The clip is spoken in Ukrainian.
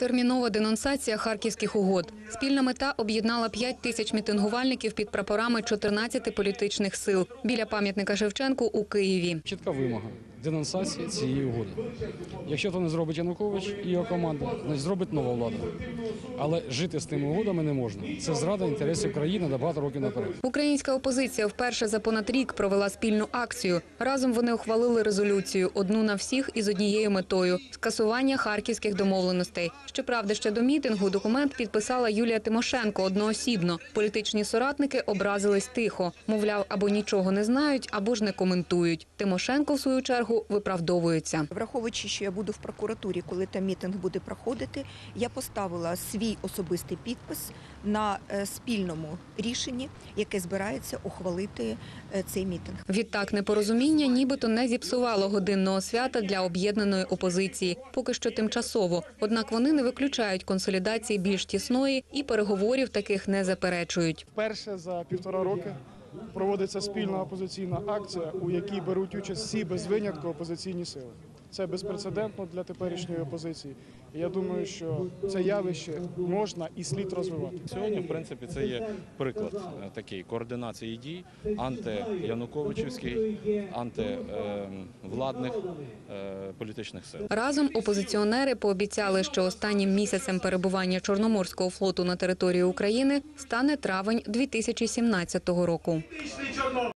Термінова денонсація харківських угод. Спільна мета об'єднала 5 тисяч мітингувальників під прапорами 14 політичних сил біля пам'ятника Шевченку у Києві. Чітка вимога денонсації цієї угоди. Якщо це не зробить Янукович і його команда, значить зробить нова влада. Але жити з тими угодами не можна. Це зрада інтересів країни на багато років наперед. Українська опозиція вперше за понад рік провела спільну акцію. Разом вони ухвалили резолюцію одну на всіх із однією метою скасування харківських домовленостей. Щоправда, ще до мітингу документ підписала Юлія Тимошенко одноосібно. Політичні соратники образились тихо. Мовляв, або нічого не знають, або ж не коментують. Тимошенко, в свою чергу, виправдовується. Враховуючи, що я буду в прокуратурі, коли там мітинг буде проходити, я поставила свій особистий підпис на е, спільному рішенні, яке збирається ухвалити е, цей мітинг. Відтак непорозуміння нібито не зіпсувало годинного свята для об'єднаної опозиції, поки що тимчасово. Однак вони не виключають консолідації більш тісної і переговорів таких не заперечують. Вперше за півтора роки проводиться спільна опозиційна акція, у якій беруть участь всі без винятку опозиційні сили. Це безпрецедентно для теперішньої опозиції. І я думаю, що це явище можна і слід розвивати. Сьогодні, в принципі, це є приклад е, такий координації дій антиянуковичівських, антивладних політичних сил. Разом опозиціонери пообіцяли, що останнім місяцем перебування Чорноморського флоту на території України стане травень 2017 року.